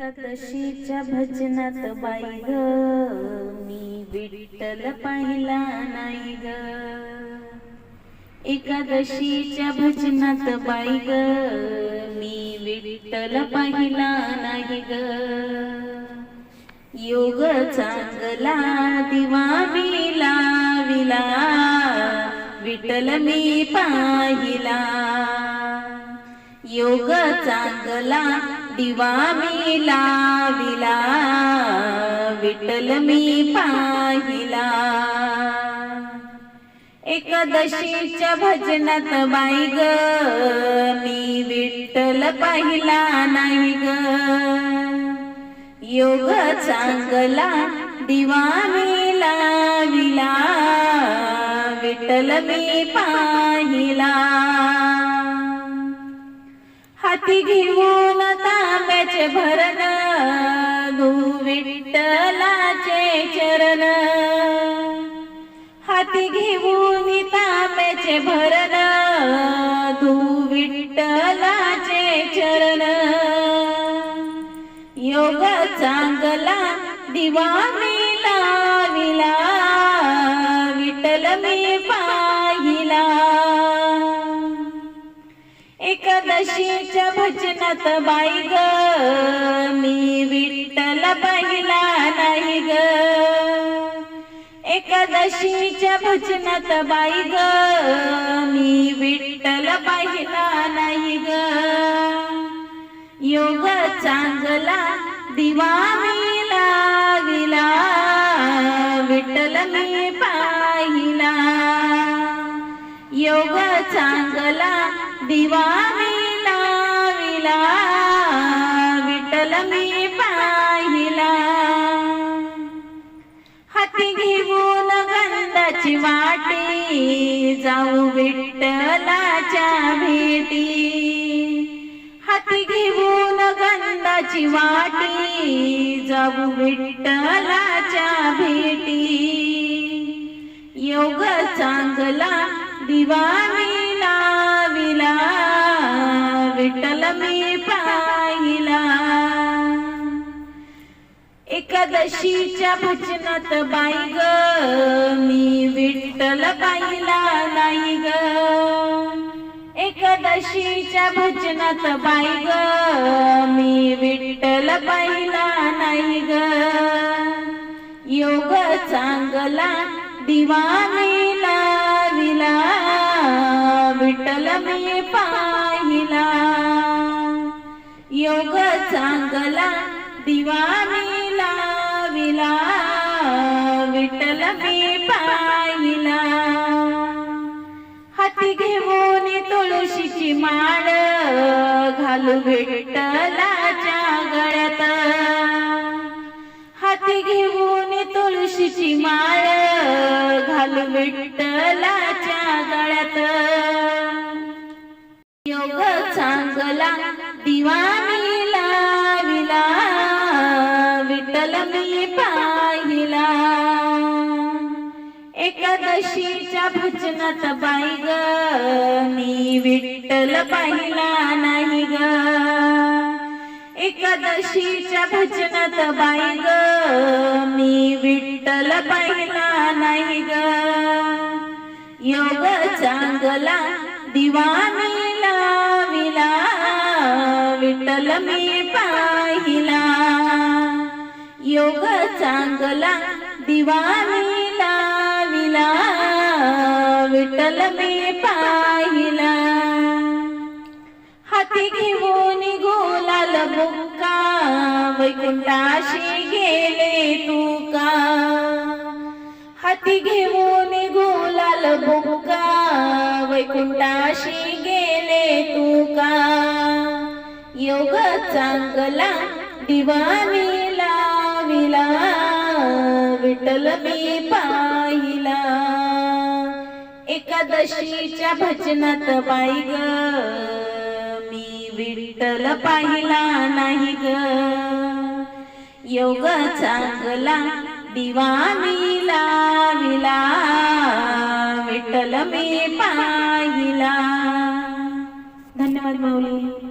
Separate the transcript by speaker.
Speaker 1: एकादशीच्या भजनात बाई ग. मी विठ्ठल पाहिला नाही ग. एकादशीच्या भजनात बाई ग. मी विठ्ठल पाहिला नाही ग. योग चांगला दिवा मी लाविला विठ्ठल मी पाहिला. योग चांगला दिवा मी लाविला विठल मी पाहिला. एकादशीच्या भजनात बाई ग मी विठ्ठल पाहिला नाही ग. योग चांगला दिवा मी लाविला विठ्ठल मी पाहिला. हाती घेऊन भरण धू विठ्ठलाचे चरण. हाती घेऊन तांब्याचे भरण तू विठ्ठलाचे चरण. योग चांगला दिवा मी लाविला. एकादशीच्या भजनात बाई ग. मी विठ्ठल पाहिला नाही ग. एकादशीच्या भजनात बाई ग. मी विठ्ठल पाहिला नाही ग. योग चांगला दिवा मी लाविला विठ्ठल मी पाहिला. योग चांगला दिवा गंधाची वाटी जाऊ विठ्ठलाच्या भेटी. हाती घेऊन गंधाची वाटी जाऊ विठ्ठलाच्या भेटी. योग चांगला दिवा एकादशीच्या भजनात बाई ग. मी विठ्ठल पाहिला नाही ग. एकादशीच्या भजनात बाई ग. मी विठ्ठल पाहिला नाही ग. योग चांगला दिवा मी लाविला विठ्ठल मी पाहिला. योग चांगला दिवा मी तुळशीची माळ घालू विठ्ठलाच्या गळ्यात. हाती घेऊन तुळशीची माळ घालू विठ्ठलाच्या गळ्यात. योग चांगला दिवा एकादशीच्या भजनात बाई ग. मी विठ्ठल पाहिला नाही ग. एकादशीच्या भजनात बाई ग. मी विठ्ठल पाहिला नाही ग. योग चांगला दिवा विला. लाविला विठ्ठल मी पाहिला. योग चांगला दिवा विठ्ठल मी पाहिला. हाती घेऊन गोलाल बुक्का वैकुंठाशी गेले तू का हाती घेऊन गोलाल बुक्का वैकुंठाशी गेले तू का योग चांगला दिवा मी लाविला विठ्ठल मी पाहिला एकादशीच्या भजनात बाई ग. मी विठ्ठल पाहिला नाही ग. योग चांगला दिवा मी लाविला विठ्ठल मी पाहिला. धन्यवाद माऊली.